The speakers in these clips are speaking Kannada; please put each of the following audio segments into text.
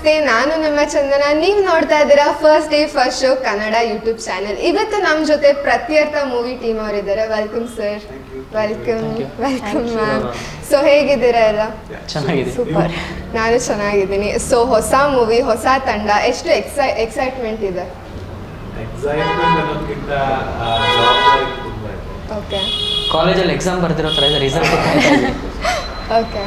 ನಮಸ್ತೆ ನಾನು ನಿಮ್ಮ ಚಂದನ. ನೀವು ನೋಡ್ತಾ ಇದ್ದೀರಾ first day first show Kannada YouTube channel ಇವತ್ತು ನಮ್ಮ ಜೊತೆ ಪ್ರತ್ಯರ್ಥ ಮೂವಿ ಟೀಮ್ ಅವರಿದ್ದಾರೆ welcome sir welcome welcome ma'am so ಹೇಗಿದ್ದೀರಾ ಎಲ್ಲ? ಚೆನ್ನಾಗಿದೆ. ಸೂಪರ್ ನಾನು ಚೆನ್ನಾಗಿದ್ದೀನಿ. ಸೊ ಹೊಸ ಮೂವಿ ಹೊಸ ತಂಡ. ಎಷ್ಟು ಎಕ್ಸೈ ಎಕ್ಸೈಟ್ಮೆಂಟ್ ಇದೆ? ಓಕೆ ಕಾಲೇಜಲ್ಲಿ ಎಕ್ಸಾಮ್ ಬರ್ತಿರೋ ಥರ ಇದೆ. ರಿಸಲ್ಟ್ ಓಕೆ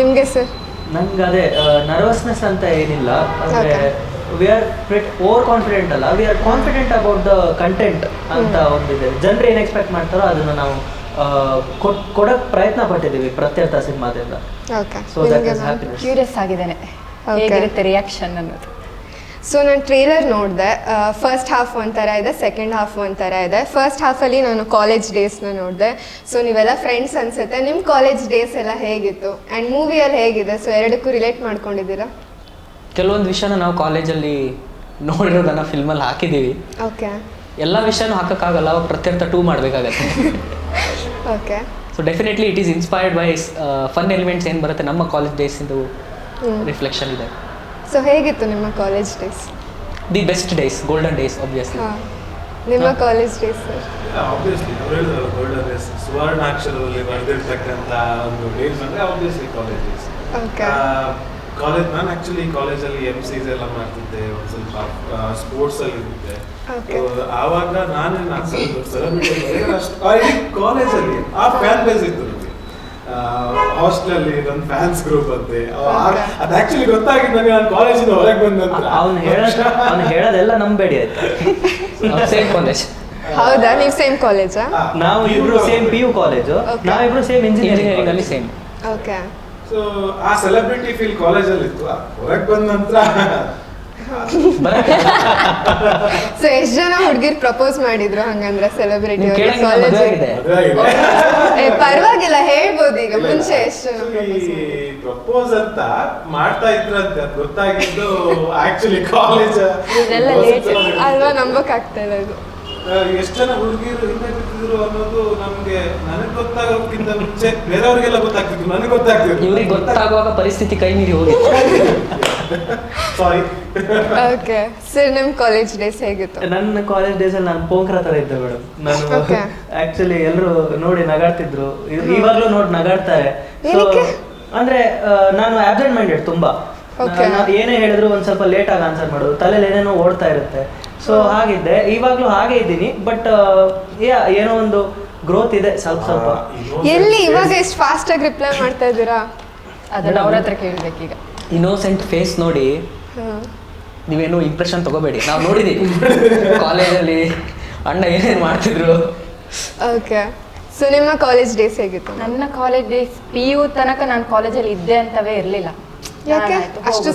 ನಿಮಗೆ ಸರ್ ನಂಗೆ ಅದೇ ನರ್ವಸ್ನೆಸ್ ಅಂತ ಏನಿಲ್ಲ. ಅಂದ್ರೆ. ವಿ ಆರ್ ಓವರ್ ಕಾನ್ಫಿಡೆಂಟ್ ಅಲ್ಲ. We are confident about the content ಅಂತ ಒಂದಿದೆ. ಜನರು ಏನು ಎಕ್ಸ್ಪೆಕ್ಟ್ ಮಾಡ್ತಾರೋ ಅದನ್ನ ನಾವು ಆ, ಕೊಟ್- ಕೊಡಕ್ ಪ್ರಯತ್ನ ಪಟ್ಟಿದ್ದೀವಿ ಪ್ರತ್ಯರ್ಥ ಸಿನಿಮಾದಿಂದ. Okay so that is happiness curious ಆಗಿದ್ದೇನೆ. ಹೇಗಿರುತ್ತೆ ರಿಯಾಕ್ಷನ್ ಅನ್ನೋದು? ಸೊ ನಾನು ಟ್ರೇಲರ್ ನೋಡಿದೆ. ಫಸ್ಟ್ ಹಾಫ್ ಒಂಥರ ಇದೆ ಸೆಕೆಂಡ್ ಹಾಫ್ ಒಂಥರ ಇದೆ. ಫಸ್ಟ್ ಹಾಫಲ್ಲಿ ನಾನು ಕಾಲೇಜ್ ಡೇಸ್ನ ನೋಡಿದೆ. ಸೊ ನೀವೆಲ್ಲ ಫ್ರೆಂಡ್ಸ್ ಅನ್ಸುತ್ತೆ. ನಿಮ್ಮ ಕಾಲೇಜ್ ಡೇಸ್ ಎಲ್ಲ ಹೇಗಿತ್ತು? ಆ್ಯಂಡ್ ಮೂವಿಯಲ್ಲಿ ಹೇಗಿದೆ? ಸೊ ಎರಡಕ್ಕೂ ರಿಲೇಟ್ ಮಾಡ್ಕೊಂಡಿದ್ದೀರಾ? ಕೆಲವೊಂದು ವಿಷಯನ ನಾವು ಕಾಲೇಜಲ್ಲಿ ನೋಡಿರೋದನ್ನ ಫಿಲ್ಮಲ್ಲಿ ಹಾಕಿದ್ದೀವಿ. ಓಕೆ ಎಲ್ಲ ವಿಷಯನೂ ಹಾಕೋಕ್ಕಾಗಲ್ಲ. ಅವಾಗ ಪ್ರತ್ಯರ್ಥ ಟೂ ಮಾಡಬೇಕಾಗತ್ತೆ. Okay so definitely it is inspired by fun elements ಏನು ಬರುತ್ತೆ ನಮ್ಮ ಕಾಲೇಜ್ ಡೇಸಿಂದು ರಿಫ್ಲೆಕ್ಷನ್ ಇದೆ. ಸೊ ಹೇಗಿತ್ತು ನಿಮ್ಮ college days the best days golden days obviously ಹಾಂ. ನಿಮ್ಮ ಕಾಲೇಜ್ ಡೇಸ್ ಸರ್ ಆಬ್ವಿಯಸ್ಲಿ ಅವ್ರು ಗೋಲ್ಡನ್ ಡೇಸ್ ಸುವರ್ಣಾಕ್ಷರದಲ್ಲಿ ಬರೆದಿರ್ತಕ್ಕಂಥ ಒಂದು ಡೇಸ್ ಅಂದರೆ obviously college days okay college ನಾನು ಆ್ಯಕ್ಚುಲಿ ಕಾಲೇಜಲ್ಲಿ ಎಂ ಸೀಸ್ ಎಲ್ಲ ಮಾಡ್ತಿದ್ದೆ ಒಂದು ಸ್ವಲ್ಪ ಸ್ಪೋರ್ಟ್ಸಲ್ಲಿ ಅಲ್ಲಿ ಇದ್ದೆ. ಆವಾಗ ನಾನು ನಾನು ಸ್ವಲ್ಪ ಸೆಲೆಬ್ರಿಟಿ ಕಾಲೇಜಲ್ಲಿ ಆ ಫ್ಯಾನ್ ಬೇಸ್ ಇತ್ತು. ಹಾಸ್ಟೆಲಲ್ಲಿ ನನ್ನ ಫ್ಯಾನ್ಸ್ ಗ್ರೂಪ್ ಅಂತೆ. ಅದು ಆಕ್ಚುಲಿ ಗೊತ್ತಾಗಿದ್ದು ನನಗೆ ನಾನು ಕಾಲೇಜಿಂದ ಹೊರಗೆ ಬಂದ ನಂತರ ಅವ್ನು ಹೇಳೋ ಅವ್ನು ಹೇಳೋದೆಲ್ಲ ನಂಬೇಡಿ ಆಯ್ತಾ? ಸೇಮ್ ಕಾಲೇಜ್ ಹೌದಾ? ನೀವು ಸೇಮ್ ಕಾಲೇಜಾ ನಾವು ಇಬ್ರು ಸೇಮ್ ಪಿ ಯು ಕಾಲೇಜು. ನಾವಿಬ್ರು ಸೇಮ್ ಇಂಜಿನಿಯರಿಂಗ್ ಇಂಜಿನಿಯರಿಂಗ್ ಅಲ್ಲಿ ಸೇಮ್ ಓಕೆ ಸೊ ಆ ಸೆಲೆಬ್ರಿಟಿ ಫೀಲ್ ಕಾಲೇಜಲ್ಲಿ ಇತ್ತು ಹೊರಗೆ ಬಂದ ನಂತರ ಸೊ ಎಷ್ಟ್ ಜನ ಹುಡ್ಗಿರ್ ಪ್ರಪೋಸ್ ಮಾಡಿದ್ರು ಹಂಗಂದ್ರೆ ಸೆಲೆಬ್ರಿಟಿ ಪರವಾಗಿಲ್ಲ ಹೇಳ್ಬೋದು ಈಗ ಮುಂಚೆ ಎಷ್ಟು ಜನ ಪ್ರಪೋಸ್ ಅಂತ ಮಾಡ್ತಾ ಇದ್ರಂತೆ ಗೊತ್ತಾಗಿದ್ದು ಆಕ್ಚುಲಿ ಕಾಲೇಜ್. ಅಲ್ವಾ ನಂಬಕ್ ಆಗ್ತಾ ಇಲ್ಲ ಇದು ಎಷ್ಟು ಜನ ಹುಡುಗಿಯರು ಹಿಂದೆ ಬಿದ್ದಿದ್ರು ಅನ್ನೋದು ನಮ್ಗೆ ನನಗೆ ಗೊತ್ತಾಗೋಕ್ಕಿಂತ ಮುಂಚೆ ಬೇರೆಯವ್ರಿಗೆಲ್ಲ ಗೊತ್ತಾಗ್ತಿತ್ತು. ನನಗೆ ಗೊತ್ತಾಗ್ತಿತ್ತು. ಇವ್ರಿಗೆ ಗೊತ್ತಾಗುವಾಗ ಪರಿಸ್ಥಿತಿ ಕೈ ಮೀರಿ ಹೋಗಿತ್ತು. ಸಾರಿ ಓಕೆ ಸರ್ ನಿಮ್ ಕಾಲೇಜ್ ಡೇಸ್ ಹೇಗಿತ್ತು? ನನ್ನ ಕಾಲೇಜ್ ಡೇಸ್ ಅಲ್ಲಿ ನಾನು ಪೋಂಕ್ರ ತರ ಇದ್ದೆ ಮೇಡಮ್ ನಾನು ಆಕ್ಚುಲಿ ಎಲ್ಲರೂ ನೋಡಿ ನಗಾಡ್ತಿದ್ರು. ಇವಾಗಲೂ ನೋಡಿ ನಗಾಡ್ತಾರೆ. ಸೊ ಅಂದ್ರೆ ಆ, ನಾನು ಆಬ್ಸೆಂಟ್ ಮೈಂಡೆಡ್ ತುಂಬಾ ಏನೇ ಹೇಳಿದ್ರು ಒಂದ್ ಸ್ವಲ್ಪ ಲೇಟ್ ಆಗಿ ಆನ್ಸರ್ ಮಾಡೋದು. ತಲೆಯಲ್ಲಿ ಏನೇನೋ ಓಡ್ತಾ ಇರುತ್ತೆ. ಸೊ ಹಾಗಿದ್ದೆ ಇವಾಗ್ಲೂ ಹಾಗೆ ಇದ್ದೀನಿ ಬಟ್ ಏನೋ ಒಂದು ಗ್ರೋತ್ ಇದೆ ಸ್ವಲ್ಪ ಸ್ವಲ್ಪ. ಎಲ್ಲಿ ಇವಾಗ ಎಷ್ಟು ಫಾಸ್ಟ್ ಆಗಿ ರಿಪ್ಲೈ ಮಾಡ್ತಾ ಇದ್ದೀರಾ? ಅದನ್ನ ಅವ್ರ ಹತ್ರ ಕೇಳ್ಬೇಕೀಗ. ಇನ್ನೋಸೆಂಟ್ ಫೇಸ್ ನೋಡಿ ನೀವೇನು ಇಂಪ್ರೆಷನ್ ತಗೋಬೇಡಿ. ನಾವು ನೋಡಿದೀವಿ. ಕಾಲೇಜಲ್ಲಿ ಅಣ್ಣ ಏನೇನು ಮಾಡ್ತಿದ್ರು. ಓಕೆ. ಸೊ ನಿಮ್ಮ ಕಾಲೇಜ್ ಡೇಸ್ ಹೇಗಿತ್ತು? ನನ್ನ ಕಾಲೇಜ್ ಡೇಸ್ ಪಿ ಯು ತನಕ ನಾನು ಕಾಲೇಜಲ್ಲಿ ಇದ್ದೆ ಅಂತವೇ ಇರಲಿಲ್ಲ. ಯಾಕೆ? ಅಷ್ಟು?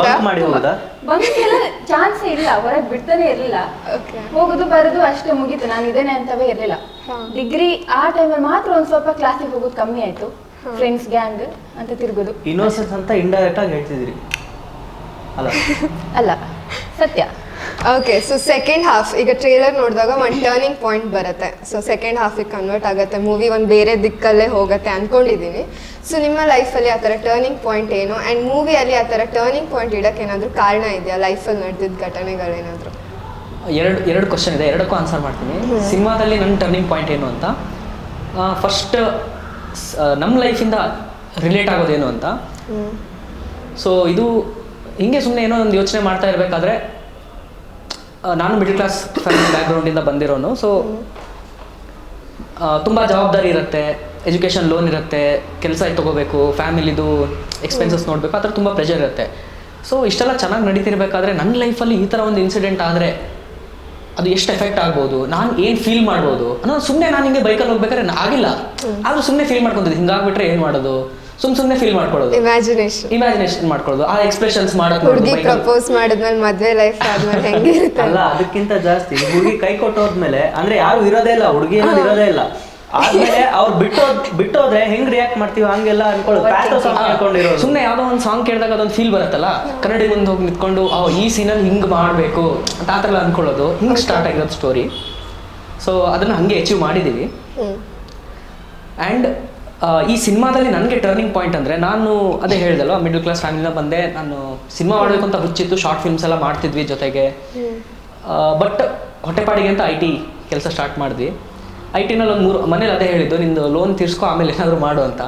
ಬಂಕ್ ಮಾಡಿ ಹೋಗೋದಾ? ಬಂಕ್ ಎಲ್ಲ ಚಾನ್ಸ್ ಇಲ್ಲ ಹೊರಗೆ ಬಿಡ್ತಾನೆ ಇರಲಿಲ್ಲ. ಹೋಗುದು ಬರೋದು ಅಷ್ಟೇ ಮುಗೀತು ನಾನು ಇದೇನೆ ಅಂತವೇ ಇರಲಿಲ್ಲ. ಡಿಗ್ರಿ ಆ ಟೈಮಲ್ಲಿ ಮಾತ್ರ ಒಂದ್ ಸ್ವಲ್ಪ ಕ್ಲಾಸಿಗೆ ಹೋಗುದು ಕಮ್ಮಿ ಆಯ್ತು. ಫ್ರೆಂಡ್ಸ್ ಗ್ಯಾಂಗ್ ಅಂತ ತಿರುಗೋದು. ಇನ್ನೋಸೆನ್ಸ್ ಅಂತ ಇಂಡೈರೆಕ್ಟ್ ಆಗಿ ಹೇಳ್ತಿದ್ರಿ ಅಲ್ಲ. ಅಲ್ಲ ಸತ್ಯ. ಓಕೆ ಸೊ ಸೆಕೆಂಡ್ ಹಾಫ್ ಈಗ ಟ್ರೇಲರ್ ನೋಡಿದಾಗ ಒಂದು ಟರ್ನಿಂಗ್ ಪಾಯಿಂಟ್ ಬರುತ್ತೆ. ಸೊ ಸೆಕೆಂಡ್ ಹಾಫಿಗೆ ಕನ್ವರ್ಟ್ ಆಗುತ್ತೆ. ಮೂವಿ ಒಂದು ಬೇರೆ ದಿಕ್ಕಲ್ಲೇ ಹೋಗುತ್ತೆ ಅನ್ಕೊಂಡಿದ್ದೀನಿ ಸೊ ನಿಮ್ಮ ಲೈಫಲ್ಲಿ ಆ ಥರ ಟರ್ನಿಂಗ್ ಪಾಯಿಂಟ್ ಏನು? ಆ್ಯಂಡ್ ಮೂವಿಯಲ್ಲಿ ಆ ಥರ ಟರ್ನಿಂಗ್ ಪಾಯಿಂಟ್ ಇಡೋಕ್ಕೆ ಏನಾದರೂ ಕಾರಣ ಇದೆಯಾ? ಲೈಫಲ್ಲಿ ನಡೆದಿದ್ದ ಘಟನೆಗಳೇನಾದರೂ ಎರಡು ಎರಡು ಕ್ವಶನ್ ಇದೆ. ಎರಡಕ್ಕೂ ಆನ್ಸರ್ ಮಾಡ್ತೀನಿ. ಸಿನಿಮಾದಲ್ಲಿ ನನ್ನ ಟರ್ನಿಂಗ್ ಪಾಯಿಂಟ್ ಏನು ಅಂತ? ಫಸ್ಟ್ ನಮ್ಮ ಲೈಫಿಂದ ರಿಲೇಟ್ ಆಗೋದೇನು ಅಂತ? ಸೊ ಇದು ಹಿಂಗೆ ಸುಮ್ಮನೆ ಏನೋ ಒಂದು ಯೋಚನೆ ಮಾಡ್ತಾ ಇರಬೇಕಾದ್ರೆ ನಾನು ಮಿಡಲ್ ಕ್ಲಾಸ್ ಫ್ಯಾಮಿಲಿ ಬ್ಯಾಕ್ಗ್ರೌಂಡಿಂದ ಬಂದಿರೋನು ಸೊ ತುಂಬ ಜವಾಬ್ದಾರಿ ಇರುತ್ತೆ ಎಜುಕೇಷನ್ ಲೋನ್ ಇರುತ್ತೆ ಕೆಲಸ ತಗೋಬೇಕು ಫ್ಯಾಮಿಲಿದು ಎಕ್ಸ್ಪೆನ್ಸಸ್ ನೋಡಬೇಕು ಆ ಥರ ತುಂಬ ಪ್ರೆಷರ್ ಇರುತ್ತೆ. ಸೊ ಇಷ್ಟೆಲ್ಲ ಚೆನ್ನಾಗಿ ನಡೀತಿರ್ಬೇಕಾದ್ರೆ ನನ್ನ ಲೈಫಲ್ಲಿ ಈ ಥರ ಒಂದು ಇನ್ಸಿಡೆಂಟ್ ಆದರೆ ಅದು ಎಷ್ಟು ಎಫೆಕ್ಟ್ ಆಗ್ಬೋದು ನಾನು ಏನು ಫೀಲ್ ಮಾಡ್ಬೋದು ಅನ್ನೋದು ಸುಮ್ಮನೆ ನಾನು ಹಿಂಗೆ ಬೈಕಲ್ಲಿ ಹೋಗ್ಬೇಕಾದ್ರೆ ಆಗಿಲ್ಲ. ಆದರೂ ಸುಮ್ಮನೆ ಫೀಲ್ ಮಾಡ್ಕೊತಿದ್ದೆ ಹಿಂಗಾಗ್ಬಿಟ್ರೆ ಏನು ಮಾಡೋದು? ಸುಮ್ ಸುಮ್ಮನೆ ಫೀಲ್ ಮಾಡ್ಕೊಳ್ಳೋದು. ಇಮ್ಯಾಜಿನೇಷನ್ ಇಮ್ಯಾಜಿನೇಷನ್ ಮಾಡ್ಕೊಳ್ಳೋದು. ಆ ಎಕ್ಸ್ಪ್ರೆಷನ್ಸ್ ಮಾಡೋದು ಹುಡುಗಿ ಪ್ರಪೋಸ್ ಮಾಡಿದ್ಮೇಲೆ ಮದುವೆ ಲೈಫ್ ಆದ್ಮೇಲೆ ಹೆಂಗಿರುತ್ತೆ ಅಲ್ಲ ಅದಕ್ಕಿಂತ ಜಾಸ್ತಿ ಹುಡುಗಿ ಕೈ ಕೊಟ್ಟೋದ್ಮೇಲೆ ಅಂದ್ರೆ ಯಾರು ಇರೋದೇ ಇಲ್ಲ ಹುಡುಗಿ ಅನ್ನೋದು ಇರೋದೇ ಇಲ್ಲ. ಆದ್ಮೇಲೆ ಅವ್ರು ಬಿಟ್ಟೋದ್ ಬಿಟ್ಟೋದ್ರೆ ಹೆಂಗ್ ರಿಯಾಕ್ಟ್ ಮಾಡ್ತೀವಿ ಹಂಗೆಲ್ಲ ಅನ್ಕೊಳ್ಳೋದು. ಪ್ಯಾಟೋ ಸಾಂಗ್ ಹೇಳ್ಕೊಂಡಿರೋದು. ಸುಮ್ಮನೆ ಯಾವುದೋ ಒಂದು ಸಾಂಗ್ ಕೇಳಿದಾಗ ಅದೊಂದು ಫೀಲ್ ಬರುತ್ತಲ್ಲ? ಕನ್ನಡಿ ಮುಂದೆ ಹೋಗಿ ನಿಂತ್ಕೊಂಡು ಈ ಈ ಸೀನಲ್ಲಿ ಹಿಂಗ್ ಮಾಡಬೇಕು. ಅಂತ ಆ ಥರ ಎಲ್ಲ ಅಂದ್ಕೊಳ್ಳೋದು ಹಿಂಗೆ ಸ್ಟಾರ್ಟ್ ಆಗಿರೋದು ಸ್ಟೋರಿ ಸೊ ಅದನ್ನ ಹಂಗೆ ಅಚೀವ್ ಮಾಡಿದೀವಿ. ಅಂಡ್ ಆ್ಯಂಡ್ ಈ ಸಿನಿಮಾದಲ್ಲಿ ನನಗೆ ಟರ್ನಿಂಗ್ ಪಾಯಿಂಟ್ ಅಂದರೆ ನಾನು ಅದೇ ಹೇಳ್ದಲ್ವ ಮಿಡಲ್ ಕ್ಲಾಸ್ ಫ್ಯಾಮಿಲಿನ ಬಂದೆ ನಾನು ಸಿನಿಮಾ ಮಾಡಬೇಕು ಅಂತ ಹುಚ್ಚಿತ್ತು ಶಾರ್ಟ್ ಫಿಲ್ಮ್ಸ್ ಎಲ್ಲ ಮಾಡ್ತಿದ್ವಿ ಜೊತೆಗೆ. ಬಟ್ ಹೊಟ್ಟೆಪಾಡಿಗೆ ಅಂತ ಐ ಟಿ ಕೆಲಸ ಸ್ಟಾರ್ಟ್ ಮಾಡಿದ್ವಿ. ಐ ಟಿನಲ್ಲಿ ಒಂದು ಮೂರು ಮನೇಲಿ ಅದೇ ಹೇಳಿದ್ದು ನಿಂದು ಲೋನ್ ತೀರ್ಸ್ಕೊ ಆಮೇಲೆ ಏನಾದರೂ ಮಾಡು ಅಂತ.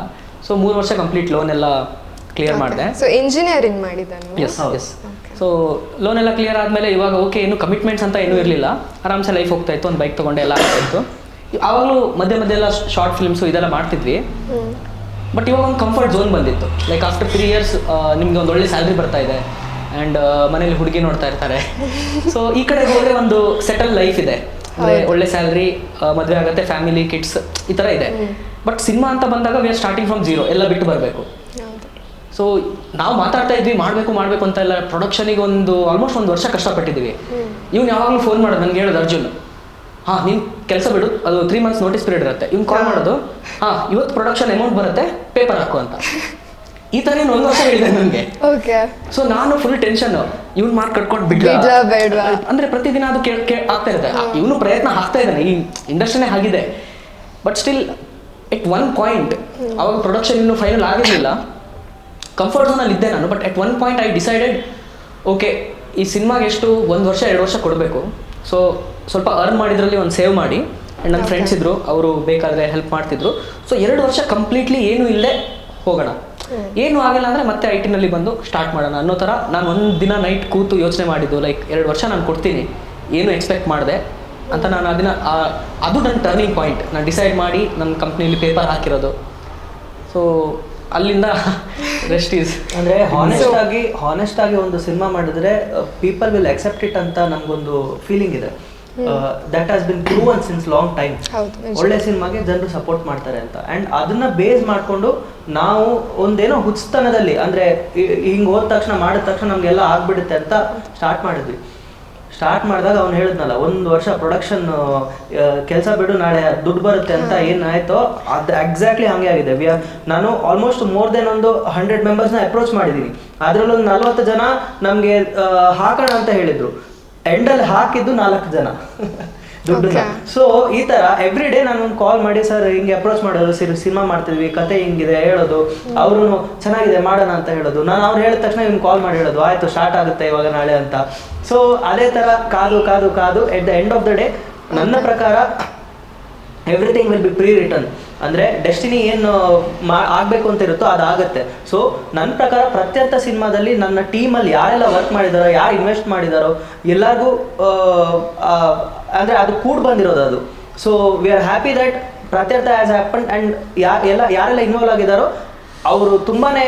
ಸೊ ಮೂರು ವರ್ಷ ಕಂಪ್ಲೀಟ್ ಲೋನ್ ಎಲ್ಲ ಕ್ಲಿಯರ್ ಮಾಡಿದೆ. ಸೊ ಇಂಜಿನಿಯರಿಂಗ್ ಮಾಡಿದ ಎಸ್ ಎಸ್ ಸೊ ಲೋನ್ ಎಲ್ಲ ಕ್ಲಿಯರ್ ಆದಮೇಲೆ ಇವಾಗ ಓಕೆ ಏನು ಕಮಿಟ್ಮೆಂಟ್ಸ್ ಅಂತ ಏನೂ ಇರಲಿಲ್ಲ. ಆರಾಮ್ಸೆ ಲೈಫ್ ಹೋಗ್ತಾ ಇತ್ತು ಒಂದು ಬೈಕ್ ತೊಗೊಂಡೆ ಎಲ್ಲ ಆಗ್ತಾ ಇತ್ತು. ಆವಾಗಲೂ ಮಧ್ಯೆ ಮಧ್ಯೆ ಎಲ್ಲ ಶಾರ್ಟ್ ಫಿಲ್ಮ್ಸ್ ಇದೆಲ್ಲ ಮಾಡ್ತಿದ್ವಿ. ಬಟ್ ಇವಾಗ ಒಂದು ಕಂಫರ್ಟ್ ಝೋನ್ ಬಂದಿತ್ತು. ಲೈಕ್ ಆಫ್ಟರ್ ತ್ರೀ ಇಯರ್ಸ್ ನಿಮ್ಗೆ ಒಂದು ಒಳ್ಳೆ ಸ್ಯಾಲ್ರಿ ಬರ್ತಾ ಇದೆ. ಅಂಡ್ ಮನೇಲಿ ಹುಡುಗಿ ನೋಡ್ತಾ ಇರ್ತಾರೆ. ಸೊ ಈ ಕಡೆ ಹೋದ್ರೆ ಒಂದು ಸೆಟಲ್ ಲೈಫ್ ಇದೆ. ಅಂದರೆ ಒಳ್ಳೆ ಸ್ಯಾಲ್ರಿ ಮದುವೆ ಆಗುತ್ತೆ ಫ್ಯಾಮಿಲಿ ಕಿಡ್ಸ್ ಈ ಥರ ಇದೆ. ಬಟ್ ಸಿನಿಮಾ ಅಂತ ಬಂದಾಗ we are starting from zero ಎಲ್ಲ ಬಿಟ್ಟು ಬರಬೇಕು. ಸೊ ನಾವು ಮಾತಾಡ್ತಾ ಇದ್ವಿ ಮಾಡಬೇಕು ಮಾಡಬೇಕು ಅಂತ ಎಲ್ಲ ಪ್ರೊಡಕ್ಷನಿಗೆ ಒಂದು ಆಲ್ಮೋಸ್ಟ್ ಒಂದು ವರ್ಷ ಕಷ್ಟಪಟ್ಟಿದ್ದೀವಿ. ಇವ್ನು ಯಾವಾಗಲೂ ಫೋನ್ ಮಾಡೋದು ನನಗೆ ಹೇಳೋದು ಅರ್ಜುನ್. ಹಾಂ ನಿಮ್ ಕೆಲಸ ಬಿಡು. ಅದು ತ್ರೀ ಮಂತ್ಸ್ ನೋಟಿಸ್ ಪೀರಿಯಡ್ ಇರುತ್ತೆ. ಇವ್ನು ಕಾಲ್ ಮಾಡೋದು. ಹಾಂ ಇವತ್ತು ಪ್ರೊಡಕ್ಷನ್ ಅಮೌಂಟ್ ಬರುತ್ತೆ. ಪೇಪರ್ ಹಾಕು ಅಂತ. ಈ ಥರ ನೀನು ಒಂದು ವರ್ಷ ಹೇಳಿದೆ ನನಗೆ ಓಕೆ ಸೊ ನಾನು ಫುಲ್ ಟೆನ್ಷನ್ ಇವ್ನು ಮಾರ್ಕ್ ಕಟ್ಕೊಂಡು ಬಿಡ್ಲಾ, ಬೇಡ್ವಾ? ಅಂದ್ರೆ ಪ್ರತಿದಿನ ಅದು ಕೇಳ್ ಕೇಳ್ ಆಗ್ತಾ ಇರುತ್ತೆ. ಇವನು ಪ್ರಯತ್ನ ಹಾಕ್ತಾ ಇದ್ದಾನೆ. ಈ ಇಂಡಸ್ಟ್ರಿನೇ ಆಗಿದೆ. But still at one point ಅವಾಗ ಪ್ರೊಡಕ್ಷನ್ ಇನ್ನೂ ಫೈನಲ್ ಆಗಿರಲಿಲ್ಲ. ಕಂಫರ್ಟ್ ಝೋನಲ್ಲಿ ಇದ್ದೆ ನಾನು. But at one point I decided okay ಈ ಸಿನಿಮಾಗೆ ಎಷ್ಟು ಒಂದು ವರ್ಷ ಎರಡು ವರ್ಷ ಕೊಡಬೇಕು. ಸೊ ಸ್ವಲ್ಪ ಅರ್ನ್ ಮಾಡಿದ್ರಲ್ಲಿ ಒಂದು ಸೇವ್ ಮಾಡಿ. ಆ್ಯಂಡ್ ನನ್ನ ಫ್ರೆಂಡ್ಸ್ ಇದ್ದರು ಅವರು ಬೇಕಾದರೆ ಹೆಲ್ಪ್ ಮಾಡ್ತಿದ್ರು. ಸೊ ಎರಡು ವರ್ಷ ಕಂಪ್ಲೀಟ್ಲಿ ಏನೂ ಇಲ್ಲದೆ ಹೋಗೋಣ. ಏನು ಆಗಿಲ್ಲ ಅಂದರೆ ಮತ್ತೆ ಐ ಟಿನಲ್ಲಿ ಬಂದು ಸ್ಟಾರ್ಟ್ ಮಾಡೋಣ ಅನ್ನೋ ಥರ ನಾನು ಒಂದು ದಿನ ನೈಟ್ ಕೂತು ಯೋಚನೆ ಮಾಡಿದ್ದು. ಲೈಕ್ ಎರಡು ವರ್ಷ ನಾನು ಕೊಡ್ತೀನಿ. ಏನು ಎಕ್ಸ್ಪೆಕ್ಟ್ ಮಾಡಿದೆ. ಅಂತ ನಾನು ಅದನ್ನ ಆ- ಅದು ನನ್ನ ಟರ್ನಿಂಗ್ ಪಾಯಿಂಟ್ ನಾನು ಡಿಸೈಡ್ ಮಾಡಿ ನನ್ನ ಕಂಪ್ನಿಲಿ ಪೇಪರ್ ಹಾಕಿರೋದು. ಸೊ ಅಲ್ಲಿಂದ ರೆಸ್ಟ್ ಈಸ್ ಅಂದರೆ ಹಾನೆಸ್ಟ್ ಆಗಿ ಹಾನೆಸ್ಟ್ ಆಗಿ ಒಂದು ಸಿನಿಮಾ ಮಾಡಿದ್ರೆ ಪೀಪಲ್ ವಿಲ್ ಅಕ್ಸೆಪ್ಟ್ ಇಟ್ ಅಂತ ನಮಗೊಂದು ಫೀಲಿಂಗ್ ಇದೆ. That has been proven since long time ಒಳ್ಳೆ ಸಿನಿಮಾಗೆ ಜನರು ಸಪೋರ್ಟ್ ಮಾಡ್ತಾರೆ ಅಂತ. ಅಂಡ್ ಅದನ್ನ ಬೇಸ್ ಮಾಡ್ಕೊಂಡು ನಾವು ಒಂದೇನೋ ಹುಚ್ಚತನದಲ್ಲಿ ಅಂದ್ರೆ ಹಿಂಗೆ ಹೋದ ತಕ್ಷಣ ಮಾಡಿದ ತಕ್ಷಣ ನಮ್ಗೆಲ್ಲ ಆಗ್ಬಿಡುತ್ತೆ ಅಂತ ಸ್ಟಾರ್ಟ್ ಮಾಡಿದ್ವಿ. ಸ್ಟಾರ್ಟ್ ಮಾಡಿದಾಗ ಅವ್ನು ಹೇಳಿದ್ನಲ್ಲ ಒಂದು ವರ್ಷ ಪ್ರೊಡಕ್ಷನ್ ಕೆಲಸ ಬಿಡು ನಾಳೆ ದುಡ್ಡು ಬರುತ್ತೆ ಅಂತ ಏನಾಯ್ತೋ ಅದು ಎಕ್ಸಾಕ್ಟ್ಲಿ ಹಂಗೆ ಆಗಿದೆ. ನಾನು ಆಲ್ಮೋಸ್ಟ್ ಮೋರ್ ದೆನ್ ಒಂದು ಹಂಡ್ರೆಡ್ ಮೆಂಬರ್ಸ್ನ ಅಪ್ರೋಚ್ ಮಾಡಿದ್ದೀನಿ ಅದರಲ್ಲಿ ಒಂದು ನಲ್ವತ್ತು ಜನ ನಮಗೆ ಹಾಕೋಣ ಅಂತ ಹೇಳಿದ್ರು. ಎಂಡಲ್ಲಿ ಹಾಕಿದ್ದು ನಾಲ್ಕು ಜನ. ದುಡ್ಡು. ಸೊ ಈ ತರ ಎವ್ರಿ ಡೇ ನಾನು ಒಂದು ಕಾಲ್ ಮಾಡಿ ಸರ್ ಹಿಂಗೆ ಅಪ್ರೋಚ್ ಮಾಡೋದು ಸಿನಿಮಾ ಮಾಡ್ತಿದ್ವಿ ಕತೆ ಹಿಂಗಿದೆ ಹೇಳೋದು. ಅವರು ಚೆನ್ನಾಗಿದೆ ಮಾಡೋಣ ಅಂತ ಹೇಳೋದು. ನಾನು ಅವ್ರು ಹೇಳಿದ ತಕ್ಷಣ ಇವ್ನು ಕಾಲ್ ಮಾಡಿ ಹೇಳೋದು ಆಯ್ತು ಸ್ಟಾರ್ಟ್ ಆಗುತ್ತೆ ಇವಾಗ ನಾಳೆ ಅಂತ. ಸೊ ಅದೇ ತರ ಕಾದು ಕಾದು ಕಾದು at the end of the day ನನ್ನ ಪ್ರಕಾರ everything will be pre return ಅಂದ್ರೆ ಡೆಸ್ಟಿನಿ ಏನು ಮಾ, ಆಗಬೇಕು ಅಂತ ಇರುತ್ತೋ ಅದಾಗತ್ತೆ. ಸೊ ನನ್ನ ಪ್ರಕಾರ ಪ್ರತ್ಯರ್ಥ ಸಿನಿಮಾದಲ್ಲಿ ನನ್ನ ಟೀಮಲ್ಲಿ ಯಾರೆಲ್ಲ ವರ್ಕ್ ಮಾಡಿದಾರೋ, ಯಾರು ಇನ್ವೆಸ್ಟ್ ಮಾಡಿದಾರೋ, ಎಲ್ಲರಿಗೂ ಅಂದ್ರೆ ಅದು ಕೂಡ ಬಂದಿರೋದು ಅದು. So we are happy that Prathyartha as happen and yeah, ಎಲ್ಲ, ಯಾರೆಲ್ಲ ಇನ್ವಾಲ್ವ್ ಆಗಿದ್ದಾರೋ ಅವರು ತುಂಬಾನೇ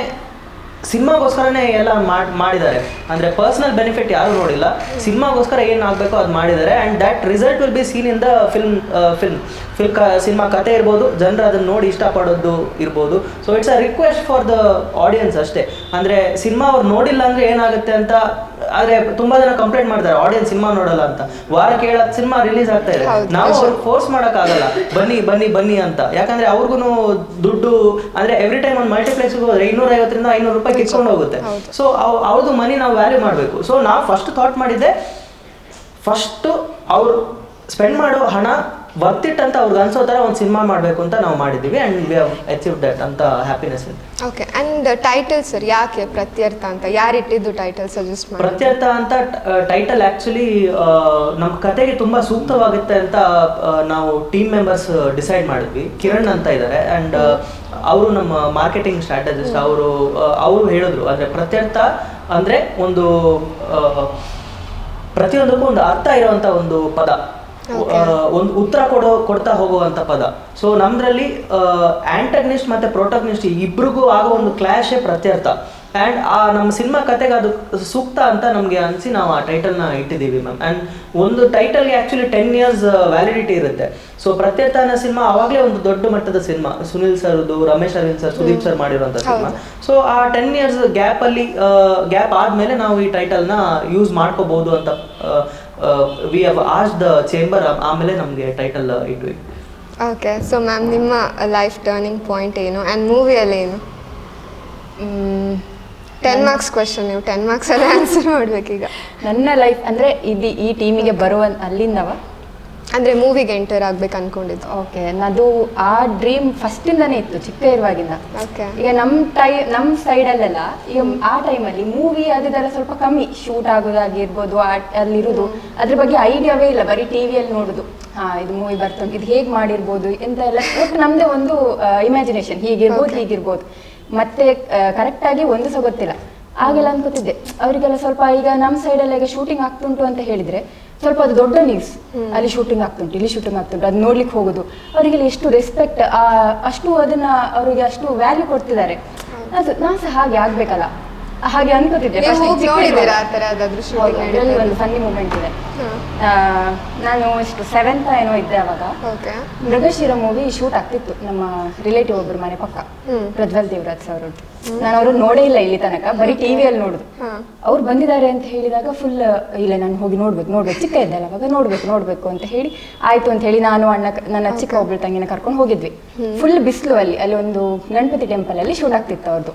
ಸಿನಿಮಾಗೋಸ್ಕರನೇ ಎಲ್ಲ ಮಾಡ್, ಮಾಡಿದ್ದಾರೆ. ಅಂದ್ರೆ ಪರ್ಸನಲ್ ಬೆನಿಫಿಟ್ ಯಾರು ನೋಡಿಲ್ಲ. ಸಿನಿಮಾಗೋಸ್ಕರ ಏನು ಆಗಬೇಕೋ ಅದು ಮಾಡಿದ್ದಾರೆ. And that result will be seen in the film film ಕ, ಸಿನಿಮಾ ಕತೆ ಇರ್ಬೋದು, ಜನರು ಅದನ್ನ ನೋಡಿ ಇಷ್ಟಪಡೋದು ಇರ್ಬೋದು. So it's a request for the audience ಅಷ್ಟೇ. ಅಂದ್ರೆ ಸಿನಿಮಾ ಅವ್ರು ನೋಡಿಲ್ಲ ಅಂದ್ರೆ ಏನಾಗುತ್ತೆ ಅಂತ ಆದ್ರೆ ತುಂಬಾ ಜನ ಕಂಪ್ಲೇಂಟ್ ಮಾಡ್ತಾರೆ ಆಡಿಯನ್ಸ್ ಸಿನಿಮಾ ನೋಡಲ್ಲ ಅಂತ. ವಾರ ಕೇಳಕ್ ಸಿನಿಮಾ ರಿಲೀಸ್ ಆಗ್ತಾ ಇದೆ. ನಾವು. ಅವ್ರಿಗೆ ಫೋರ್ಸ್ ಆಗಲ್ಲ ಬನ್ನಿ ಬನ್ನಿ ಬನ್ನಿ ಅಂತ. ಯಾಕಂದ್ರೆ ಅವ್ರಿಗೂ ದುಡ್ಡು ಅಂದ್ರೆ ಎವ್ರಿ ಟೈಮ್ ಒಂದು ಮಲ್ಟಿಪ್ಲೆಕ್ಸ್ ಹೋದ್ರೆ ಇನ್ನೂರ ಐವತ್ತರಿಂದ ಐನೂರು ರೂಪಾಯಿ ಕಿತ್ಕೊಂಡು ಹೋಗುತ್ತೆ. ಸೊ ಅವ್ರದ್ದು ಮನಿ ನಾವು ವ್ಯಾಲ್ಯೂ ಮಾಡಬೇಕು. ಸೊ ನಾವು ಫಸ್ಟ್ ಥಾಟ್ ಮಾಡಿದ್ದೆ ಫಸ್ಟ್ ಅವ್ರು ಸ್ಪೆಂಡ್ ಮಾಡೋ ಹಣ ವರ್ತಿಟ್ ಅಂತ ಅವ್ರಿಗೆ ಅನ್ಸೋ ಥರ ಒಂದು ಸಿನಿಮಾ ಮಾಡಬೇಕು ಅಂತ ನಾವು ಮಾಡಿದ್ದೀವಿ and we have achieve that ಅಂತ ಹ್ಯಾಪಿನೆಸ್ ಇದೆ. ಓಕೆ ಅಂಡ್ ಟೈಟಲ್ ಸರ್ ಯಾಕೆ ಪ್ರತ್ಯರ್ಥ ಅಂತ? ಯಾರು ಇಟ್ಟಿದ್ದು ಟೈಟಲ್ ಸಜೆಸ್ಟ್ ಮಾಡಿ? ಪ್ರತ್ಯರ್ಥ ಅಂತ ಟೈಟಲ್ ಆಕ್ಚುಲಿ ನಮ್ಮ ಕತೆಗೆ ತುಂಬಾ ಸೂಕ್ತವಾಗುತ್ತೆ ಅಂತ ನಾವು ಟೀಮ್ ಮೆಂಬರ್ಸ್ ಡಿಸೈಡ್ ಮಾಡಿದ್ವಿ. ಕಿರಣ್ ಅಂತ ಇದ್ದಾರೆ ಅಂಡ್ ಅವರು ನಮ್ಮ ಮಾರ್ಕೆಟಿಂಗ್ ಸ್ಟ್ರಾಟಜಿಸ್ಟ್ ಅವರು ಅವರು ಹೇಳಿದ್ರು. ಅಂದ್ರೆ ಪ್ರತ್ಯರ್ಥ ಅಂದ್ರೆ ಒಂದು ಪ್ರತಿಯೊಂದಕ್ಕೂ ಒಂದು ಅರ್ಥ ಇರುವಂತ ಒಂದು ಪದ. ಒಂದು ಉತ್ತರ ಕೊಡೋ ಕೊಡ್ತಾ ಹೋಗುವಂತ ಪದ. ಸೊ ನಮ್ದ್ರಲ್ಲಿ ಆಂಟಗ್ನಿಸ್ಟ್ ಮತ್ತೆ ಪ್ರೊಟಗ್ನಿಸ್ಟ್ ಇಬ್ರಿಗೂ ಆಗೋ ಒಂದು ಕ್ಲಾಶೇ ಪ್ರತ್ಯರ್ಥ. ಆ್ಯಂಡ್ ಆ ನಮ್ಮ ಸಿನಿಮಾ ಕತೆಗೆ ಅದು ಸೂಕ್ತ ಅಂತ ನಮಗೆ ಅನಿಸಿ ನಾವು ಆ ಟೈಟಲ್ನ ಇಟ್ಟಿದ್ದೀವಿ ಮ್ಯಾಮ್ ಆ್ಯಂಡ್ ಒಂದು ಟೈಟಲ್ಗೆ ಆ್ಯಕ್ಚುಲಿ ಟೆನ್ ಇಯರ್ಸ್ ವ್ಯಾಲಿಡಿಟಿ ಇರುತ್ತೆ. ಸೊ ಪ್ರತ್ಯರ್ಥ ಅನ್ನೋ ಸಿನಿಮಾ ಆವಾಗಲೇ ಒಂದು ದೊಡ್ಡ ಮಟ್ಟದ ಸಿನಿಮಾ ಸುನಿಲ್ ಸರ್ದು ರಮೇಶ್ ಅರವಿಂದ್ ಸರ್ ಸುದೀಪ್ ಸರ್ ಮಾಡಿರುವಂಥ ಸಿನಿಮಾ ಸೊ ಆ ಟೆನ್ ಇಯರ್ಸ್ ಗ್ಯಾಪಲ್ಲಿ ಗ್ಯಾಪ್ ಆದಮೇಲೆ ನಾವು ಈ ಟೈಟಲ್ನ ಯೂಸ್ ಮಾಡ್ಕೋಬಹುದು ಅಂತ we have ask the chamber ಆಮೇಲೆ ನಮಗೆ ಟೈಟಲ್ ಇಟ್ವಿ. ಓಕೆ ಸೊ ಮ್ಯಾಮ್ ನಿಮ್ಮ ಲೈಫ್ ಟರ್ನಿಂಗ್ ಪಾಯಿಂಟ್ ಏನು ಆ್ಯಂಡ್ ಮೂವಿಯಲ್ಲಿ ಏನು? ಟೆನ್ ಮಾರ್ಕ್ಸ್ ಕ್ವೆಶನ್ ನೀವು ಟೆನ್ ಅಲ್ಲಿ ಆನ್ಸರ್ ಮಾಡ್ಬೇಕೀಗ. ನನ್ನ ಲೈಫ್ ಅಂದರೆ ಇಲ್ಲಿ ಈ ಟೀಮಿಗೆ ಬರುವ ಅಲ್ಲಿಂದವ? ಅಂದರೆ ಮೂವಿಗೆ ಎಂಟರ್ ಆಗ್ಬೇಕು ಅನ್ಕೊಂಡಿದ್ದು. ಓಕೆ ನಾನು ಆ ಡ್ರೀಮ್ ಫಸ್ಟಿಂದಾನೇ ಇತ್ತು ಚಿಕ್ಕ ಇರುವಾಗಿಂದ. ಓಕೆ ಈಗ ನಮ್ಮ ಟೈ ನಮ್ಮ ಸೈಡಲ್ಲೆಲ್ಲ ಈಗ ಆ ಟೈಮಲ್ಲಿ ಮೂವಿ ಅದೆಲ್ಲ ಸ್ವಲ್ಪ ಕಮ್ಮಿ. ಶೂಟ್ ಆಗೋದಾಗಿರ್ಬೋದು ಅಲ್ಲಿರೋದು. ಅದ್ರ ಬಗ್ಗೆ ಐಡಿಯಾವೇ ಇಲ್ಲ ಬರೀ ಟಿವಿಯಲ್ಲಿ ನೋಡುದು. ಹಾ ಇದು ಮೂವಿ ಬರ್ತಾ ಇದು ಹೇಗ್ ಮಾಡಿರ್ಬೋದು ಎಂತ ಎಲ್ಲ ಒಟ್ಟು ನಮ್ಮದೇ ಒಂದು ಇಮ್ಯಾಜಿನೇಷನ್ ಹೀಗಿರ್ಬೋದು. ಹೀಗಿರ್ಬೋದು. ಮತ್ತೆ ಕರೆಕ್ಟಾಗಿ ಒಂದು ಸಹ ಗೊತ್ತಿಲ್ಲ. ಆಗೆಲ್ಲ ಅನ್ಕೋತಿದ್ದೆ. ಅವರಿಗೆಲ್ಲ ಸ್ವಲ್ಪ ಈಗ ನಮ್ಮ ಸೈಡ್ ಈಗ ಶೂಟಿಂಗ್ ಆಗ್ತುಂಟು ಅಂತ ಹೇಳಿದ್ರೆ ಸ್ವಲ್ಪ ಅದು ದೊಡ್ಡ ನ್ಯೂಸ್ ಅಲ್ಲಿ ಶೂಟಿಂಗ್ ಆಗ್ತುಂಟು, ಇಲ್ಲಿ ಶೂಟಿಂಗ್ ಆಗ್ತುಂಟು, ಅದು ನೋಡ್ಲಿಕ್ಕೆ ಹೋಗೋದು. ಅವರಿಗೆಲ್ಲ ಎಷ್ಟು ರೆಸ್ಪೆಕ್ಟ್ ಅಷ್ಟು ಅದನ್ನ ಅವರಿಗೆ ಅಷ್ಟು ವ್ಯಾಲ್ಯೂ ಕೊಡ್ತಿದ್ದಾರೆ. ನಾನು ಸಹ ಹಾಗೆ ಆಗ್ಬೇಕಲ್ಲ. ಹಾಗೆ ಅನ್ಕೋತಿದ್ದೆ. ನೀವು first ನೋಡಿದ್ದೀರಾ ಆ ಥರ ಯಾವ್ದಾದ್ರು ಒಂದು ಫನ್ನಿ ಮೂಮೆಂಟ್ ಇದೆ. ಆ, ನಾನು ಎಷ್ಟು ಸೆವೆಂತ್ ಏನೋ ಇದ್ದೆ ಅವಾಗ. ಓಕೆ. ಮೃಗಶಿರ ಮೂವಿ ಶೂಟ್ ಆಗ್ತಿತ್ತು ನಮ್ಮ ರಿಲೇಟಿವ್ ಒಬ್ರು ಮನೆ ಪಕ್ಕ ಹ್ಮ್. ಪ್ರಜ್ವಲ್ ದೇವರಾಜ್ ಸರ್ ನಾನು ಅವರು ನೋಡೇ ಇಲ್ಲ ಇಲ್ಲಿ ತನಕ ಬರೀ ಟಿವಿಯಲ್ಲಿ ನೋಡುದು. ಹಾ. ಅವ್ರು ಬಂದಿದ್ದಾರೆ ಅಂತ ಹೇಳಿದಾಗ ಫುಲ್ ಇಲ್ಲ ನಾನು ಹೋಗಿ ನೋಡ್ಬೇಕು ನೋಡ್ಬೇಕು. ಚಿಕ್ಕ ಇದ್ದಲ್ಲ ಅವಾಗ ನೋಡ್ಬೇಕು ನೋಡ್ಬೇಕು ಅಂತ ಹೇಳಿ ಆಯ್ತು ಅಂತ ಹೇಳಿ ನಾನು ಅಣ್ಣ ಕ- ನನ್ನ ಚಿಕ್ಕ ಒಬ್ಳು ತಂಗಿನ ಕರ್ಕೊಂಡು ಹೋಗಿದ್ವಿ. ಫುಲ್ ಬಿಸಿಲು ಅಲ್ಲಿ ಅಲ್ಲಿ ಒಂದು ಗಣಪತಿ ಟೆಂಪಲ್ ಅಲ್ಲಿ ಶೂಟ್ ಆಗ್ತಿತ್ತು ಅವ್ರದ್ದು.